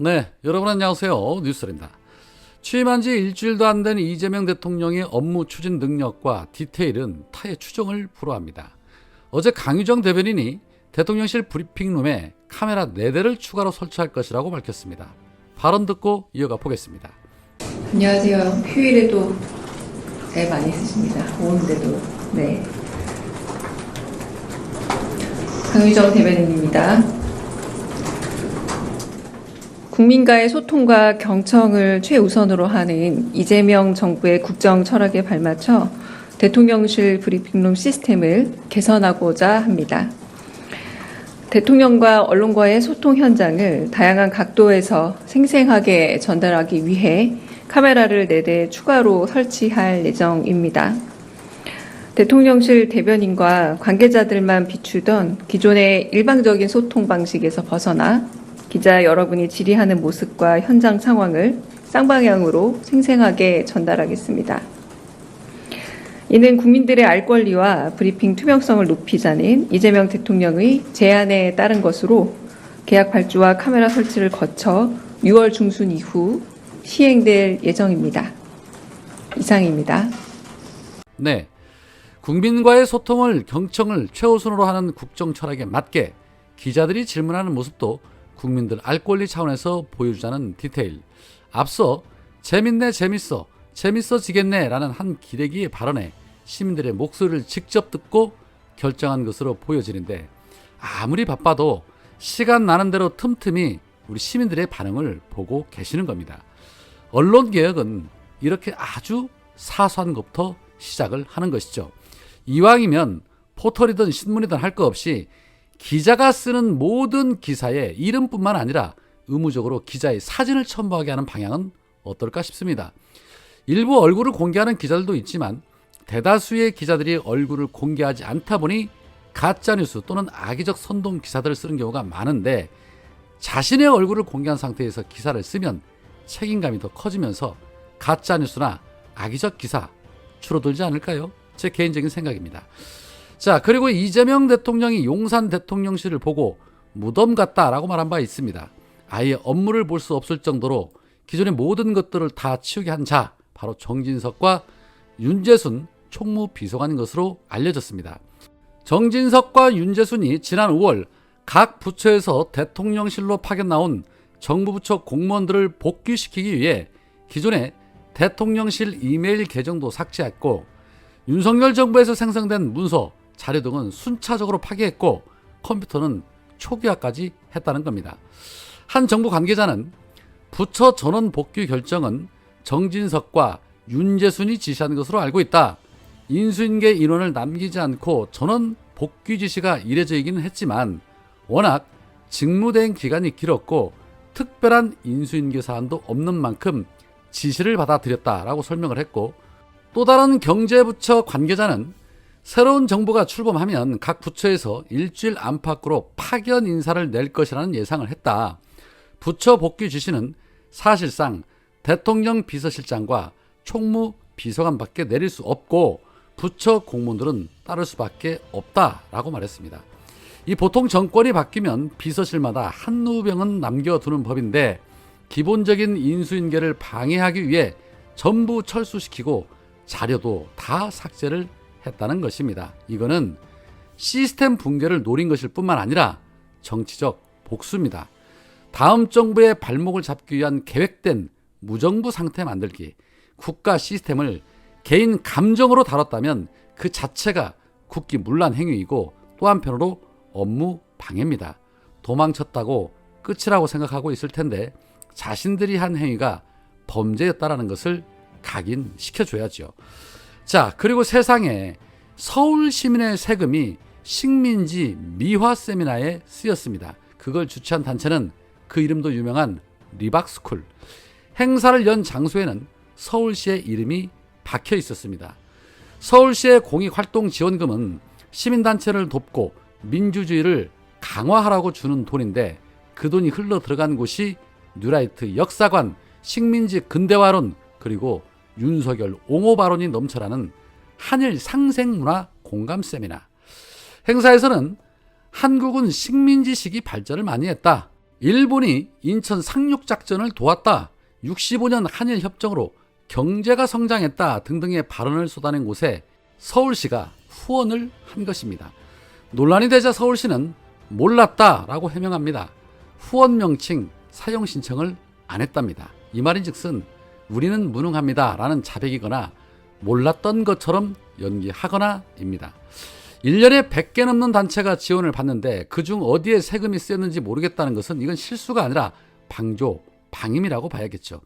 네, 여러분 안녕하세요. 뉴스입니다. 취임한 지 일주일도 안 된 이재명 대통령의 업무 추진 능력과 디테일은 타의 추정을 불허합니다. 어제 강유정 대변인이 대통령실 브리핑룸에 카메라 4대를 추가로 설치할 것이라고 밝혔습니다. 발언 듣고 이어가 보겠습니다. 안녕하세요. 휴일에도 잘 많이 쓰십니다. 오는데도. 네. 강유정 대변인입니다. 국민과의 소통과 경청을 최우선으로 하는 이재명 정부의 국정 철학에 발맞춰 대통령실 브리핑룸 시스템을 개선하고자 합니다. 대통령과 언론과의 소통 현장을 다양한 각도에서 생생하게 전달하기 위해 카메라를 4대 추가로 설치할 예정입니다. 대통령실 대변인과 관계자들만 비추던 기존의 일방적인 소통 방식에서 벗어나 기자 여러분이 질의하는 모습과 현장 상황을 쌍방향으로 생생하게 전달하겠습니다. 이는 국민들의 알 권리와 브리핑 투명성을 높이자는 이재명 대통령의 제안에 따른 것으로 계약 발주와 카메라 설치를 거쳐 6월 중순 이후 시행될 예정입니다. 이상입니다. 네. 국민과의 소통을 경청을 최우선으로 하는 국정 철학에 맞게 기자들이 질문하는 모습도 국민들 알 권리 차원에서 보여주자는 디테일. 앞서 재밌네 재밌어 재밌어지겠네 라는 한 기레기의 발언에 시민들의 목소리를 직접 듣고 결정한 것으로 보여지는데 아무리 바빠도 시간 나는 대로 틈틈이 우리 시민들의 반응을 보고 계시는 겁니다. 언론 개혁은 이렇게 아주 사소한 것부터 시작을 하는 것이죠. 이왕이면 포털이든 신문이든 할 거 없이 기자가 쓰는 모든 기사에 이름뿐만 아니라 의무적으로 기자의 사진을 첨부하게 하는 방향은 어떨까 싶습니다. 일부 얼굴을 공개하는 기자들도 있지만 대다수의 기자들이 얼굴을 공개하지 않다 보니 가짜뉴스 또는 악의적 선동 기사들을 쓰는 경우가 많은데 자신의 얼굴을 공개한 상태에서 기사를 쓰면 책임감이 더 커지면서 가짜뉴스나 악의적 기사 줄어들지 않을까요? 제 개인적인 생각입니다. 자, 그리고 이재명 대통령이 용산 대통령실을 보고 무덤 같다라고 말한 바 있습니다. 아예 업무를 볼 수 없을 정도로 기존의 모든 것들을 다 치우게 한 자, 바로 정진석과 윤재순 총무 비서관인 것으로 알려졌습니다. 정진석과 윤재순이 지난 5월 각 부처에서 대통령실로 파견 나온 정부 부처 공무원들을 복귀시키기 위해 기존의 대통령실 이메일 계정도 삭제했고 윤석열 정부에서 생성된 문서, 자료 등은 순차적으로 파괴했고 컴퓨터는 초기화까지 했다는 겁니다. 한 정부 관계자는 부처 전원 복귀 결정은 정진석과 윤재순이 지시한 것으로 알고 있다. 인수인계 인원을 남기지 않고 전원 복귀 지시가 이례적이기는 했지만 워낙 직무대행 기간이 길었고 특별한 인수인계 사안도 없는 만큼 지시를 받아들였다라고 설명을 했고 또 다른 경제부처 관계자는 새로운 정부가 출범하면 각 부처에서 일주일 안팎으로 파견 인사를 낼 것이라는 예상을 했다. 부처 복귀 지시는 사실상 대통령 비서실장과 총무 비서관밖에 내릴 수 없고 부처 공무원들은 따를 수밖에 없다라고 말했습니다. 이 보통 정권이 바뀌면 비서실마다 한누병은 남겨두는 법인데 기본적인 인수인계를 방해하기 위해 전부 철수시키고 자료도 다 삭제를 했다는 것입니다. 이거는 시스템 붕괴를 노린 것일 뿐만 아니라 정치적 복수입니다. 다음 정부의 발목을 잡기 위한 계획된 무정부 상태 만들기, 국가 시스템을 개인 감정으로 다뤘다면 그 자체가 국기 문란 행위이고 또 한편으로 업무 방해입니다. 도망쳤다고 끝이라고 생각하고 있을 텐데 자신들이 한 행위가 범죄였다라는 것을 각인시켜줘야죠. 자, 그리고 세상에 서울 시민의 세금이 식민지 미화 세미나에 쓰였습니다. 그걸 주최한 단체는 그 이름도 유명한 리박스쿨. 행사를 연 장소에는 서울시의 이름이 박혀 있었습니다. 서울시의 공익활동 지원금은 시민단체를 돕고 민주주의를 강화하라고 주는 돈인데 그 돈이 흘러 들어간 곳이 뉴라이트 역사관, 식민지 근대화론, 그리고 윤석열 옹호 발언이 넘쳐나는 한일 상생문화 공감 세미나. 행사에서는 한국은 식민지 시기 발전을 많이 했다. 일본이 인천 상륙 작전을 도왔다. 65년 한일 협정으로 경제가 성장했다 등등의 발언을 쏟아낸 곳에 서울시가 후원을 한 것입니다. 논란이 되자 서울시는 몰랐다 라고 해명합니다. 후원 명칭 사용 신청을 안 했답니다. 이 말인 즉슨 우리는 무능합니다 라는 자백이거나 몰랐던 것처럼 연기하거나입니다. 1년에 100개 넘는 단체가 지원을 받는데 그중 어디에 세금이 쓰였는지 모르겠다는 것은 이건 실수가 아니라 방조, 방임이라고 봐야겠죠.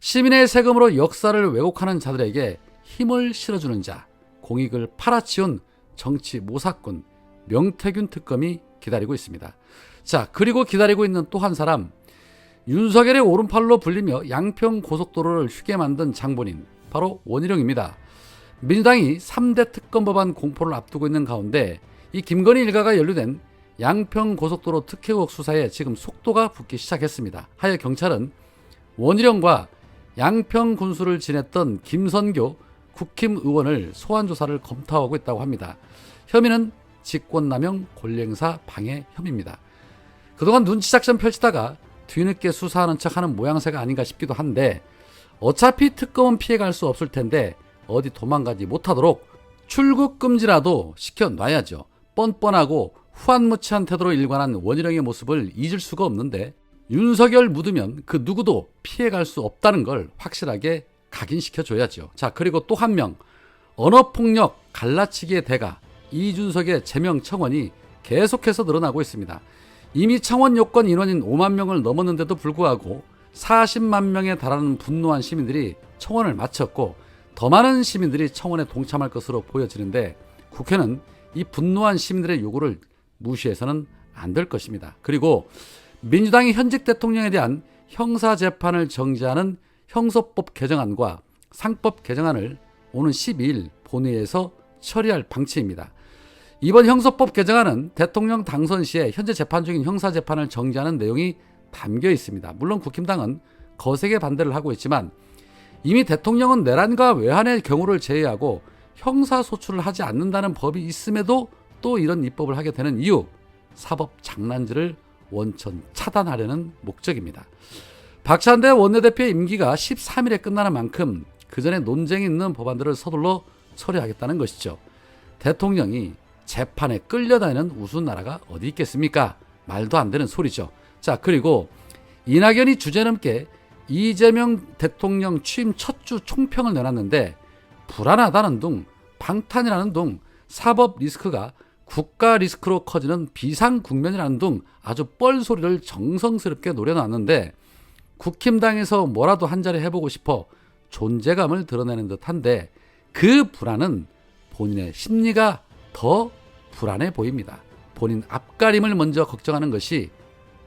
시민의 세금으로 역사를 왜곡하는 자들에게 힘을 실어주는 자, 공익을 팔아치운 정치 모사꾼 명태균 특검이 기다리고 있습니다. 자, 그리고 기다리고 있는 또 한 사람, 윤석열의 오른팔로 불리며 양평 고속도로를 휘게 만든 장본인, 바로 원희룡입니다. 민주당이 3대 특검 법안 공포를 앞두고 있는 가운데 이 김건희 일가가 연루된 양평 고속도로 특혜국 수사에 지금 속도가 붙기 시작했습니다. 하여 경찰은 원희룡과 양평 군수를 지냈던 김선교 국힘 의원을 소환 조사를 검토하고 있다고 합니다. 혐의는 직권남용 권리행사 방해 혐의입니다. 그동안 눈치 작전 펼치다가 뒤늦게 수사하는 척 하는 모양새가 아닌가 싶기도 한데 어차피 특검은 피해갈 수 없을 텐데 어디 도망가지 못하도록 출국 금지라도 시켜놔야죠. 뻔뻔하고 후한무치한 태도로 일관한 원희룡의 모습을 잊을 수가 없는데 윤석열 묻으면 그 누구도 피해갈 수 없다는 걸 확실하게 각인시켜줘야죠. 자 그리고 또 한 명 언어폭력 갈라치기의 대가 이준석의 제명 청원이 계속해서 늘어나고 있습니다. 이미 청원 요건 인원인 5만 명을 넘었는데도 불구하고 40만 명에 달하는 분노한 시민들이 청원을 마쳤고 더 많은 시민들이 청원에 동참할 것으로 보여지는데 국회는 이 분노한 시민들의 요구를 무시해서는 안 될 것입니다. 그리고 민주당이 현직 대통령에 대한 형사 재판을 정지하는 형소법 개정안과 상법 개정안을 오는 12일 본회의에서 처리할 방침입니다. 이번 형소법 개정안은 대통령 당선 시에 현재 재판 중인 형사 재판을 정지하는 내용이 담겨 있습니다. 물론 국힘당은 거세게 반대를 하고 있지만 이미 대통령은 내란과 외환의 경우를 제외하고 형사 소출을 하지 않는다는 법이 있음에도 또 이런 입법을 하게 되는 이유 사법 장난질을 원천 차단하려는 목적입니다. 박찬대 원내대표의 임기가 13일에 끝나는 만큼 그 전에 논쟁이 있는 법안들을 서둘러 처리하겠다는 것이죠. 대통령이 재판에 끌려다니는 우스운 나라가 어디 있겠습니까? 말도 안 되는 소리죠. 자, 그리고 이낙연이 주제넘게 이재명 대통령 취임 첫 주 총평을 내놨는데 불안하다는 둥, 방탄이라는 둥, 사법 리스크가 국가 리스크로 커지는 비상 국면이라는 둥 아주 뻘소리를 정성스럽게 노려놨는데 국힘당에서 뭐라도 한 자리 해보고 싶어 존재감을 드러내는 듯한데 그 불안은 본인의 심리가 더 불안해 보입니다. 본인 앞가림을 먼저 걱정하는 것이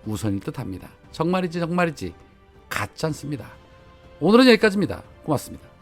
우선일 듯 합니다. 정말이지 정말이지 같지 않습니다. 오늘은 여기까지입니다. 고맙습니다.